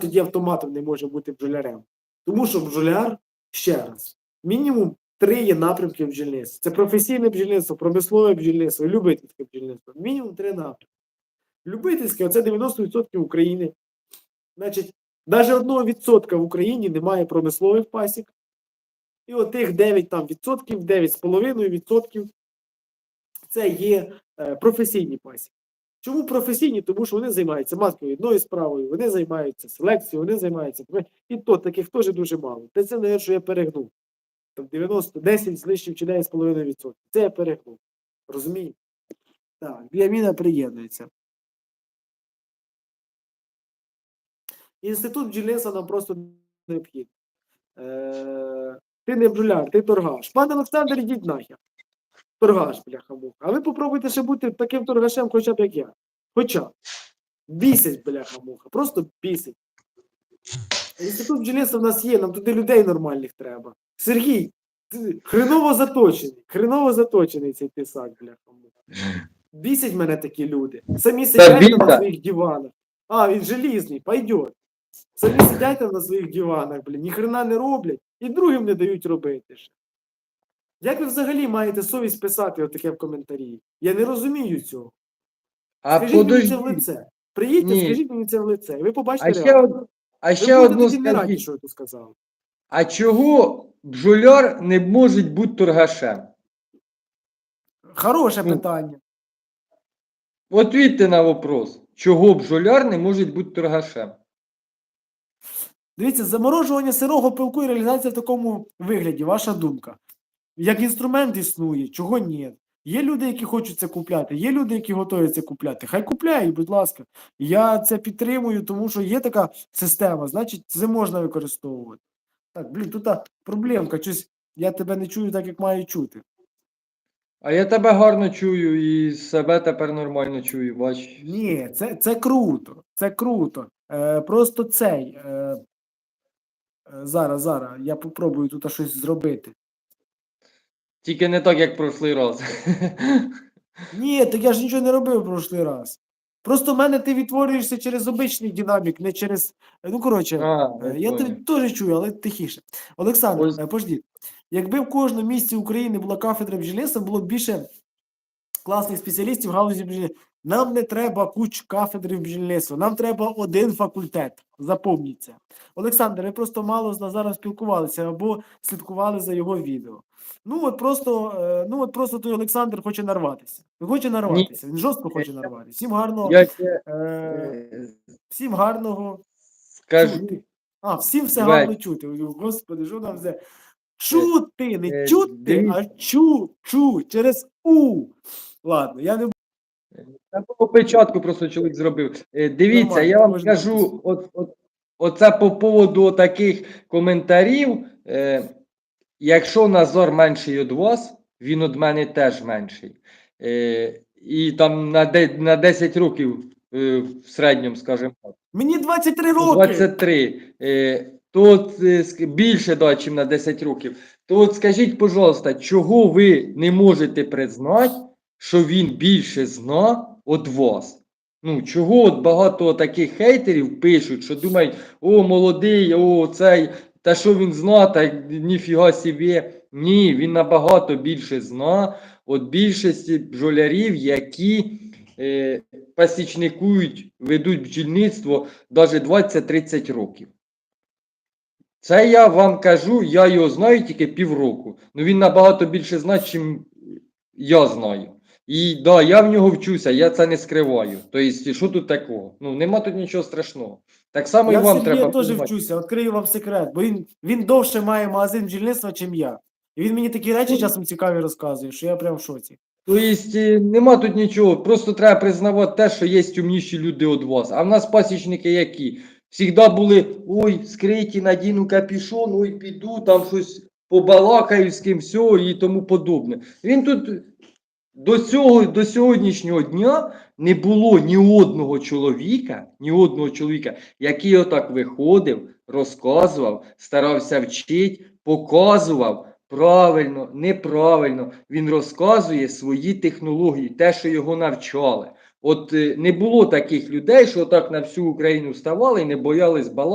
тоді автоматом не може бути бджолярем? Тому що бджоляр, ще раз, мінімум три є напрямки бджільництва. Це професійне бджільництво, промислове бджільництво, любительське бджільництво. Мінімум три напрямки. Любительське оце 90% України. Значить, навіть одного відсотка в Україні немає промислових пасік. І от тих 9 там, відсотків, 9,5 відсотків це є е, професійні пасіки. Чому професійні? Тому що вони займаються матковідною справою, вони займаються селекцією, вони займаються. І то таких теж дуже мало. Та це не що я перегнув. Там 90, 10 з лишнім чи 9,5%. Це я перегнув. Розумієте? Так, Біаміна приєднується. Інститут бджільництва нам просто необхідний. Е, ти не бджоляр, ти торгаш. Пане Олександр, ідіть нахер. Торгаш, бляха муха. А ви попробуйте ще бути таким торгашем, хоча б як я. Хоча. Бісить, бляха муха. Просто бісить. Інститут бджільництва в нас є, нам туди людей нормальних треба. Сергій, ти хреново заточений. Хреново заточений цей писак, бляха муха. Бісять мене такі люди. Самі сидять на своїх диванах. А, він желізний, пойдет. Самі сидять на своїх диванах, блін, ні хрена не роблять і другим не дають робити. ж. Як ви взагалі маєте совість писати отаке в коментарі? Я не розумію цього. А Скажіть мені це в лице. Приїдьте, Ні. скажіть мені це в лице. і Ви побачите А ще, реакцію. од... а Ви ще будете одну тоді не раді, скажіть. що я тут сказав. А чого бджоляр не може бути торгашем? Хороше Ну. питання. Отвітьте на вопрос. Чого бджоляр не може бути торгашем? Дивіться, заморожування сирого пилку і реалізація в такому вигляді, ваша думка. Як інструмент існує, чого ні? Є люди, які хочуть це купляти, є люди, які готові це купляти. Хай купляють, будь ласка. Я це підтримую, тому що є така система, значить, це можна використовувати. Так, блін, тут проблемка. Щось я тебе не чую так, як маю чути. А я тебе гарно чую і себе тепер нормально чую, бач. Ні, це, це круто. Це круто. Е, просто цей. Е, е, зараз, зараз, я попробую тут щось зробити. Тільки не так, як прошлий раз. Ні, так я ж нічого не робив в прошлий раз. Просто в мене ти відтворюєшся через обичний динамік, не через. Ну, коротше, А, е, я я тебе теж чую, але тихіше. Олександр, Ось- е, пождіть. Якби в кожному місці України була кафедра бджільництва, було б більше класних спеціалістів в галузі бджільництва. Нам не треба куч кафедри бджільництва, нам треба один факультет. Запомніть це. Олександр, ви просто мало з Назаром спілкувалися або слідкували за його відео. Ну от просто, е, ну от просто той Олександр хоче нарватися. Він хоче нарватися, він жорстко хоче нарватися. Всім гарного, Я тебе е, всім гарного скажу. чути. А, всім все Давай. гарно чути. Господи, що там все? Чути, не е, чути, а чу, чу, через у. Ладно, я не Та по початку просто чоловік зробив. Е, Дивіться, Нормально, я вам скажу, от, от, оце по поводу таких коментарів. Е, якщо Назар менший від вас, він від мене теж менший. Е, і там на, де, на 10 років е, в середньому, скажімо так. Мені 23 роки. 23. Е, то е, більше да, ніж на 10 років. То от скажіть, пожалуйста, чого ви не можете признати, що він більше зна від вас? Ну, чого от багато таких хейтерів пишуть, що думають, о, молодий, о, цей, та що він зна, та ніфіга собі. Ні, він набагато більше зна від більшості бджолярів, які е, пасічникують, ведуть бджільництво навіть 20-30 років. Це я вам кажу, я його знаю тільки півроку. Ну він набагато більше знає, чим я знаю. І да, я в нього вчуся, я це не скриваю. Тобто, що тут такого? Ну, нема тут нічого страшного. Так само Я і вам треба. теж вчуся, відкрию вам секрет, бо він, він довше має магазин бджільництва, чим я. І він мені такі речі часом цікаві розказує, що я прям в шоці. Тобто, е, нема тут нічого, просто треба признавати те, що є умніші люди від вас. А в нас пасічники які? Всігда були, ой, скриті, надіну капюшон, ой, піду, там щось побалакаю з ким, все і тому подобне. Він тут до цього, до сьогоднішнього дня не було ні одного чоловіка, ні одного чоловіка, який отак виходив, розказував, старався вчити, показував правильно, неправильно. Він розказує свої технології, те, що його навчали. От е, не було таких людей, що так на всю Україну ставали і не боялись балакати.